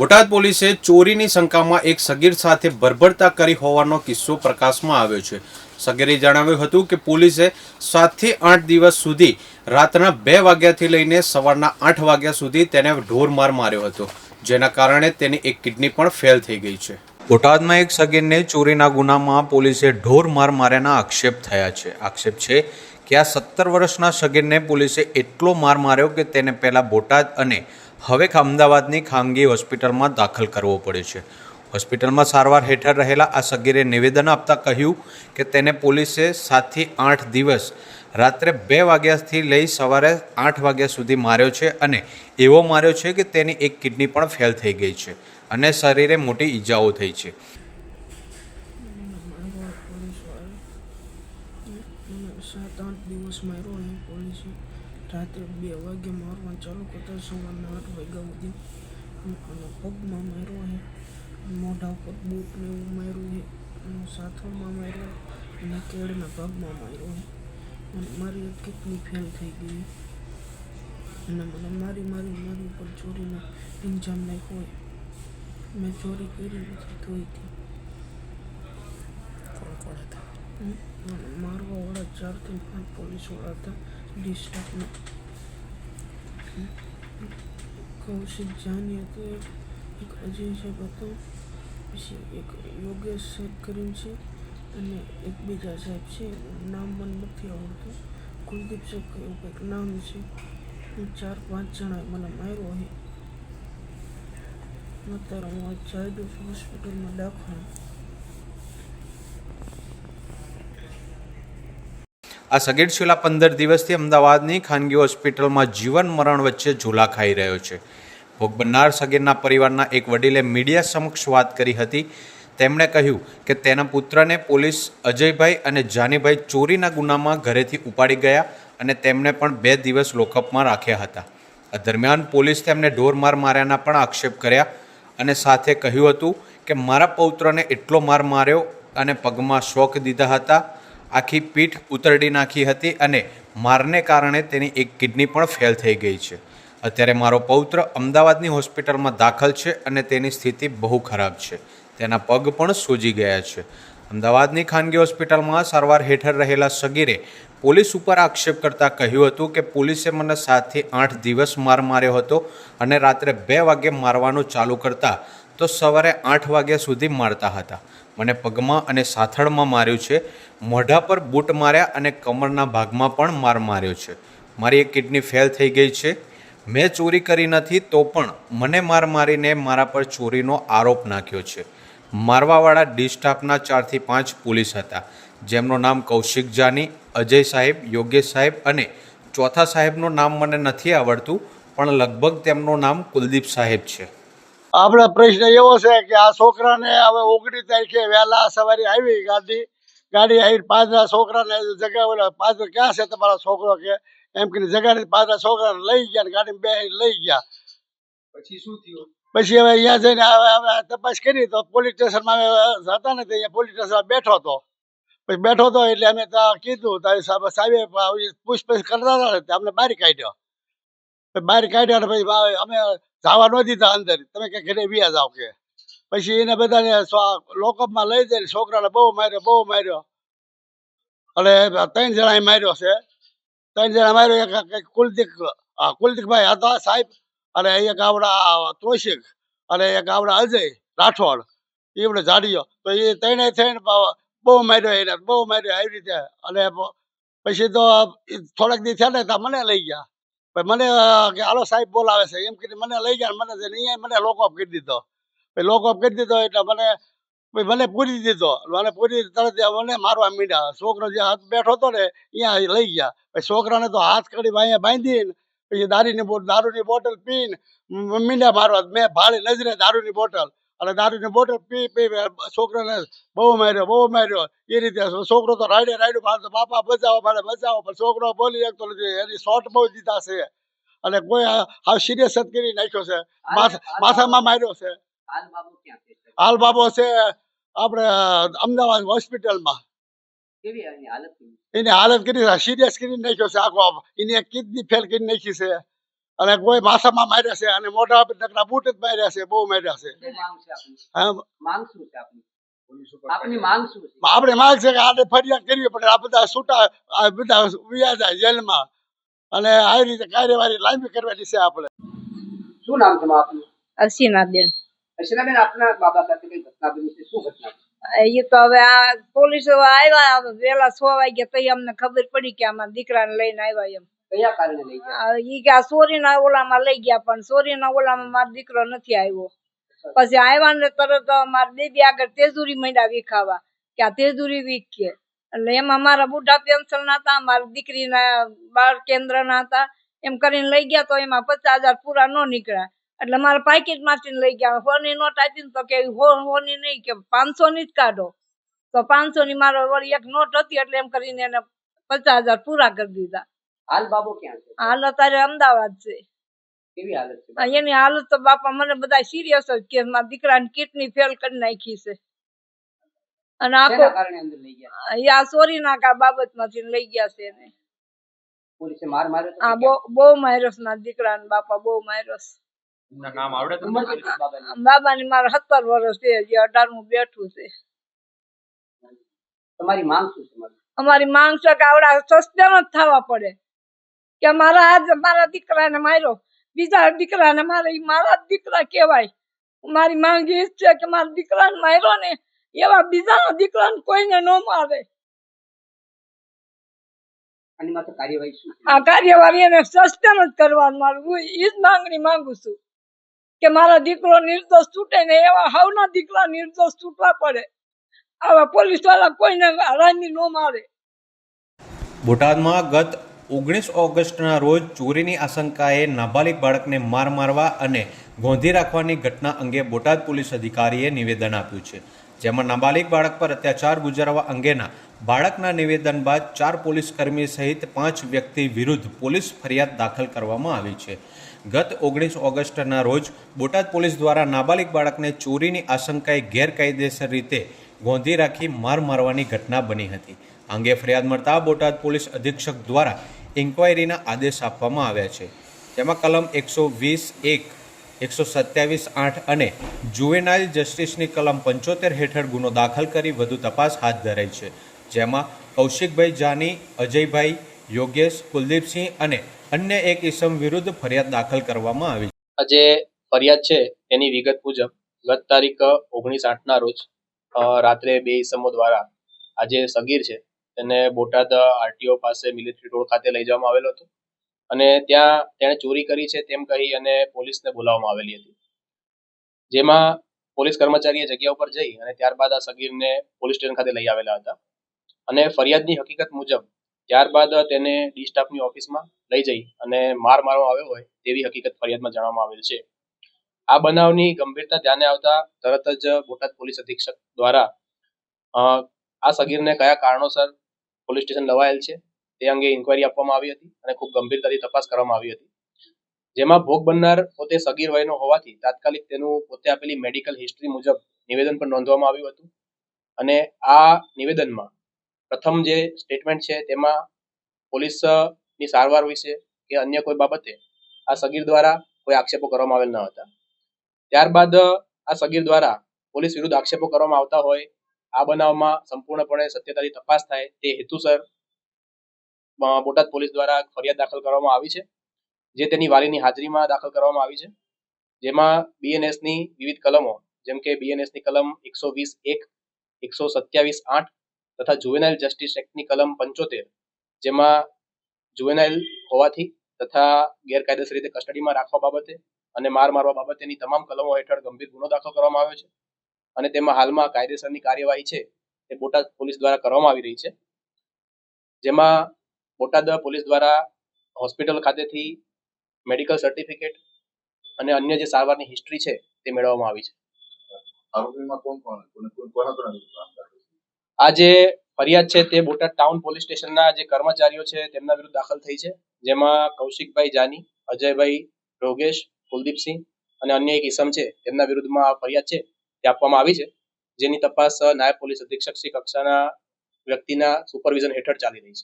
બોટાદ પોલીસે ચોરીની શંકામાં એક સગીર સાથે ભરભરતા કરી હોવાનો કિસ્સો પ્રકાશમાં આવ્યો છે. સગીરે જણાવ્યું હતું કે પોલીસે સાતથી આઠ દિવસ સુધી રાતના બે વાગ્યાથી લઈને સવારના આઠ વાગ્યા સુધી તેને ઢોર માર માર્યો હતો, જેના કારણે તેની એક કિડની પણ ફેલ થઈ ગઈ છે. બોટાદમાં એક સગીરને ચોરીના ગુનામાં પોલીસે ઢોર માર માર્યાના આક્ષેપ થયા છે. આક્ષેપ છે કે આ સત્તર વર્ષના સગીરને પોલીસે એટલો માર માર્યો કે તેને પહેલાં બોટાદ અને હવે અમદાવાદની ખાનગી હોસ્પિટલમાં દાખલ કરવો પડ્યો છે. હોસ્પિટલમાં સારવાર હેઠળ રહેલા આ સગીરે નિવેદન આપતા કહ્યું કે તેને પોલીસે સાતથી આઠ દિવસ રાત્રે બે વાગ્યાથી લઈ સવારે આઠ વાગ્યા સુધી માર્યો છે અને એવો માર્યો છે કે તેની એક કિડની પણ ફેલ થઈ ગઈ છે અને શરીરે મોટી ઈજાઓ થઈ છે મારવા પોલીસ મને સાત આઠ દિવસ માર્યો અહીં પોલીસે રાત્રે બે વાગે મારવાનું ચાલુ કરતા સવારના આઠ વાગ્યા સુધી અને પગમાં માર્યો અહીં મોઢા ઉપર બૂટ ને એવું માર્યું છે અને સાથળમાં માર્યો અને કેળના ભાગમાં માર્યો છે અને મારી એક કિડની ફેલ થઈ ગઈ અને મને મારી મારી મારી ઉપર ચોરીનો ઇન્જામ નાખ્યો હોય મેં ચોરી કરી નથી કોણ કોણ હતા હમ, અને મારવા ચારથી પાંચ પોલીસવાળા હતા ડિસ્ટ્રિક્ટના કૌશિક જાની હતું એક અજય સાહેબ હતો પછી એક યોગેશ સાહેબ કરીને છે અને એક બીજા સાહેબ છે નામ મને નથી આવડતું કુલદીપ સાહેબ એવું કંઈક નામ છે ચાર પાંચ જણાએ મને માર્યો છે અત્યારે હું ચાઇલ્ડ હોસ્પિટલમાં દાખલ આ સગીર છેલ્લા પંદર દિવસથી અમદાવાદની ખાનગી હોસ્પિટલમાં જીવન મરણ વચ્ચે ઝૂલા ખાઈ રહ્યો છે. ભોગ બનનાર સગીરના પરિવારના એક વડીલે મીડિયા સમક્ષ વાત કરી હતી. તેમણે કહ્યું કે તેના પુત્રને પોલીસ અજયભાઈ અને જાનીભાઈ ચોરીના ગુનામાં ઘરેથી ઉપાડી ગયા અને તેમને પણ બે દિવસ લોકઅપમાં રાખ્યા હતા. આ દરમિયાન પોલીસ તેમને ઢોર માર માર્યાના પણ આક્ષેપ કર્યા અને સાથે કહ્યું હતું કે, મારા પૌત્રને એટલો માર માર્યો અને પગમાં શોક દીધા હતા આખી પીઠ ઉતરડી નાખી હતી અને મારને કારણે તેની એક કિડની પણ ફેલ થઈ ગઈ છે. અત્યારે મારો પૌત્ર અમદાવાદની હોસ્પિટલમાં દાખલ છે અને તેની સ્થિતિ બહુ ખરાબ છે. તેના પગ પણ સૂજી ગયા છે. અમદાવાદની ખાનગી હોસ્પિટલમાં સારવાર હેઠળ રહેલા સગીરે પોલીસ ઉપર આક્ષેપ કરતાં કહ્યું હતું કે પોલીસે મને સાતથી આઠ દિવસ માર માર્યો હતો અને રાત્રે બે વાગે મારવાનું ચાલુ કરતા તો સવારે આઠ વાગ્યા સુધી મારતા હતા. મને પગમાં અને સાથળમાં માર્યું છે. મોઢા પર બૂટ માર્યા અને કમરના ભાગમાં પણ માર માર્યો છે. મારી એક કિડની ફેલ થઈ ગઈ છે. મેં ચોરી કરી નથી તો પણ મને માર મારીને મારા પર ચોરીનો આરોપ નાખ્યો છે. મારવાવાળા ડિસ્ટાફના ચારથી પાંચ પોલીસ હતા. જેમનું નામ કૌશિક જાની, અજય સાહેબ, યોગેશ સાહેબ અને ચોથા સાહેબનું નામ મને નથી આવડતું, પણ લગભગ તેમનું નામ કુલદીપ સાહેબ છે. આપણે પ્રશ્ન એવો છે કે આ છોકરાને હવે ઓગણીસ તારીખે વહેલા સવારે આવી ગાડી ગાડી આવી પાંચરા છોકરાને જગાવેલા. પાંચરો ક્યાં છે તમારો છોકરો કે? એમ કરીને જગાડી પાંચરા છોકરાને લઈ ગયા ને ગાડી બે લઈ ગયા. પછી શું થયું? પછી હવે અહીંયા જઈને હવે તપાસ કરી તો પોલીસ સ્ટેશનમાં હતા ને અહીંયા પોલીસ સ્ટેશનમાં બેઠો હતો. પછી બેઠો હતો એટલે અમે કીધું સાહેબ પૂછપરછ કરતા હતા અમને બહાર કાઢ્યો. બહાર કાઢ્યા ને પછી અમે જવા ન દીધા અંદર. તમે કે ઘરે વ્યા જાવ કે. પછી એને બધાને લોકઅપમાં લઈ જઈને છોકરાને બહુ માર્યો બહુ માર્યો. અને ત્રણ જણા માર્યો છે. ત્રણ જણા માર્યો, એક કુલદીક કુલદીકભાઈ હતા સાહેબ અને એક આવડા તોશિક અને એક આવડા અજય રાઠોડ. એમણે જાડ્યો. તો એ ત્રણે થઈને બહુ માર્યો એને, બહુ માર્યો આવી રીતે. અને પછી તો થોડાક દી થયા ને ત્યાં મને લઈ ગયા. પછી મને કે હાલો સાહેબ બોલાવે છે. એમ કરીને મને લઈ ગયા મને અહીંયા મને લોકઅપ કરી દીધો. પછી લોકઅપ કરી દીધો એટલે મને મને પૂરી દીધો. મને પૂરી તરત મને મારવા મીડ્યા. છોકરો જે હાથ બેઠો હતો ને, અહીંયા લઈ ગયા. પછી છોકરાને તો હાથ કરી અહીંયા બાંધીને, પછી દારૂની દારૂની બોટલ પીને મીંડા મારવા, મેં ભાળી નજરે દારૂની બોટલ. અને દારૂની બોટલ પી પી છોકરાને બહુ માર્યો બહુ માર્યો. એ રીતે છોકરો તો રાડે રાડ્યું મારે બાપા બચાવો મારે બચાવો પણ છોકરો બોલી શકતો નથી. એની શોર્ટ બહુ દીધા છે. અને કોઈ હાવ સિરિયસ જ કરી નાખ્યો છે. માથા માથામાં માર્યો છે. હાલ બાબુ છે? આપણે અમદાવાદ હોસ્પિટલમાં? એની હાલત કરી સિરિયસ કરી નાખ્યો છે. આખો એની કિડની ફેલ કરી નાખી છે. અને કોઈ ભાષામાં માર્યા છે અને મોઢા પર નકરા બૂટ જ માર્યા છે બહુ માર્યા છે. આપણે માંગ છે કે આને ફરિયાદ કરવી પડે આ બધા છૂટા આ બધા વ્યા જાય જેલમાં. અને આવી રીતે કાર્યવાહી લાંબી કરવાની છે આપણે. શું નામ છે આપનું? અસીનાબેન અર્ચનાબેન આપના બાબા સાથે કઈ ઘટના બની છે? શું ઘટના? એ તો હવે આ પોલીસ આવ્યા વેલા છ વાગ્યા તો અમને ખબર પડી કે આમાં દીકરાને લઈને આવ્યા એમ. કયા કારણે લઈ ગયા? આ ઈ કે આ સોરીના ઓલામાં લઈ ગયા પણ સોરીના ઓલામાં મારો દીકરો નથી આવ્યો. પછી આવ્યા ને તરત મારા બેબી આગળ તેજુરી માંડ્યા વિખાવા કે આ તેજુરી વીક. કે એટલે એમાં મારા બુઢા પેન્શન ના હતા મારી દીકરીના બાળ કેન્દ્ર ના હતા. એમ કરીને લઈ ગયા તો એમાં પચાસ હજાર પૂરા ન નીકળ્યા. એટલે મારા પાકીટમાંથી લઈ ગયા. હોની નોટ આપી તો કે હોની નહીં કે પાંચસો ની જ કાઢો. તો પાંચસો ની મારો વળી એક નોટ હતી એટલે એમ કરીને એને પચાસ હજાર પૂરા કરી દીધા. હાલ બાબો ક્યાં છે? હાલ અત્યારે અમદાવાદ છે. કેવી હાલત છે? અહીંયાની હાલત તો બાપા મને બધા સિરિયસ જ કે મારા દીકરાની કિડની ફેલ કરી નાખી છે. અને આખો કારણે અંદર લઈ ગયા? એ આ સોરી નાકા બાબતમાંથી લઈ ગયા છે એને. પોલીસે માર માર્યો હા આ બહુ બહુ માયરસ ના દીકરાને બાપા બહુ કેટલી બાબાની? બાબાની મારે સત્તર વર્ષ છે જે અઢારમું બેઠું છે. તમારી માંગ શું છે અમારી માંગ છે કે આવડા સસ્પેન્ડ જ થવા પડે. કે મારા આજ મારા દીકરાને માર્યો બીજા દીકરાને મારે મારા દીકરા કહેવાય. મારી માંગી છે કે મારા દીકરાને માર્યો ને એવા બીજાના દીકરાને કોઈને ન મારે. આની માથે કાર્યવાહી શું છે? આ કાર્યવાહી એને સસ્પેન્ડ જ કરવાનું મારું. હું એ જ માંગણી માંગુ છું કે મારા દીકરો નિર્દોષ છૂટે ને એવા હાવના દીકરા નિર્દોષ છૂટવા પડે. આવા પોલીસવાળા કોઈને હરામી ન મારે. બોટાદમાં ગત ઓગણીસ ઓગસ્ટના રોજ ચોરીની આશંકાએ નાબાલિગ બાળકને માર મારવા અને ગોંધી રાખવાની ઘટના અંગે બોટાદ પોલીસ અધિકારીએ નિવેદન આપ્યું છે. જેમાં નાબાલિગ બાળક પર અત્યાચાર ગુજારવા અંગેના બાળકના નિવેદન બાદ ચાર પોલીસ કર્મી સહિત પાંચ વ્યક્તિ વિરુદ્ધ પોલીસ ફરિયાદ દાખલ કરવામાં આવી છે. ગત ઓગણીસ ઓગસ્ટના રોજ બોટાદ પોલીસ દ્વારા નાબાલિગ બાળકને ચોરીની આશંકાએ ગેરકાયદેસર રીતે ગોંધી રાખી માર મારવાની ઘટના બની હતી. અંગે ફરિયાદ મળતા બોટાદ પોલીસ અધિક્ષક દ્વારા ઇન્ક્વાયરીના આદેશ આપવામાં આવ્યા છે. જેમાં કલમ એકસો વીસ એક, એકસો સત્યાવીસ આઠ અને જુવેનાઇલ જસ્ટિસની કલમ પંચોતેર હેઠળ ગુનો દાખલ કરી વધુ તપાસ હાથ ધરાઈ છે. જેમાં કૌશિકભાઈ જાની, અજયભાઈ યોગેશ, કુલદીપસિંહ અને અન્ય એક ઇસમ વિરુદ્ધ ફરિયાદ દાખલ કરવામાં આવી આજે ફરિયાદ છે, એની વિગત મુજબ ગત તારીખ ઓગણીસ આઠના રોજ રાત્રે બે ઇસમો દ્વારા આજે સગીર છે તેને બોટાદ આરટીઓ પાસે મિલિટરી રોડ ખાતે લઈ જવામાં આવેલો હતો. અને ત્યાં તેણે ચોરી કરી છે તેમ કહી અને પોલીસને બોલાવવામાં આવેલી હતી. જેમાં પોલીસ કર્મચારીએ જગ્યા ઉપર જઈ અને ત્યારબાદ આ સગીરને પોલીસ સ્ટેશન ખાતે લઈ આવેલા હતા. અને ફરિયાદની હકીકત મુજબ ત્યારબાદ તેને ડી સ્ટાફની ઓફિસમાં લઈ જઈ અને માર મારવામાં આવ્યો હોય તેવી હકીકત ફરિયાદમાં જણાવવામાં આવેલ છે. આ બનાવની ગંભીરતા ધ્યાને આવતા તરત જ બોટાદ પોલીસ અધિક્ષક દ્વારા આ સગીરને કયા કારણોસર પોલીસ સ્ટેશન લવાયેલ છે તે અંગે ઇન્કવાયરી આપવામાં આવી હતી અને ખૂબ ગંભીરતાથી તપાસ કરવામાં આવી હતી. જેમાં ભોગ બનનાર પોતે સગીર વયનો હોવાથી તાત્કાલિક તેનું પોતે આપેલી મેડિકલ હિસ્ટ્રી મુજબ નિવેદન પણ નોંધવામાં આવ્યું હતું. અને આ નિવેદનમાં પ્રથમ જે સ્ટેટમેન્ટ છે તેમાં પોલીસની સારવાર વિશે કે અન્ય કોઈ બાબતે આ સગીર દ્વારા કોઈ આક્ષેપો કરવામાં આવેલ ન હતા. ત્યારબાદ આ સગીર દ્વારા પોલીસ વિરુદ્ધ આક્ષેપો કરવામાં આવતા હોય આ બનાવમાં સંપૂર્ણપણે સત્યતાની તપાસ થાય તે હેતુસર બોટાદ પોલીસ દ્વારા ફરિયાદ દાખલ કરવામાં આવી છે, જે તેની વાલીની હાજરીમાં દાખલ કરવામાં આવી છે. જેમાં બીએનએસની વિવિધ કલમો, જેમ કે બીએનએસની કલમ એકસો વીસ એક, એકસો સત્યાવીસ આઠ તથા જુવેનાઇલ જસ્ટિસ એક્ટની કલમ પંચોતેર, જેમાં જુવેનાઇલ હોવાથી તથા ગેરકાયદેસર રીતે કસ્ટડીમાં રાખવા બાબતે અને માર મારવા બાબતેની તમામ કલમો હેઠળ ગંભીર ગુનો દાખલ કરવામાં આવ્યો છે. અને તેમાં હાલમાં કાયદેસરની કાર્યવાહી છે તે બોટાદ પોલીસ દ્વારા કરવામાં આવી રહી છે. જેમાં બોટાદ પોલીસ દ્વારા હોસ્પિટલ ખાતેથી મેડિકલ સર્ટિફિકેટ અને અન્ય જે સારવારની હિસ્ટ્રી છે તે મેળવવામાં આવી છે. આ જે ફરિયાદ છે તે બોટાદ ટાઉન પોલીસ સ્ટેશનના જે કર્મચારીઓ છે તેમના વિરુદ્ધ દાખલ થઈ છે. જેમાં કૌશિકભાઈ જાની અજયભાઈ રોગેશ કુલદીપસિંહ અને અન્ય એક ઇસમ છે તેમના વિરુદ્ધમાં આ ફરિયાદ છે. તે આપવામાં આવી છે, જેની તપાસ નાયબ પોલીસ અધિક્ષક શ્રી કક્ષાના વ્યક્તિના સુપરવિઝન હેઠળ ચાલી રહી છે.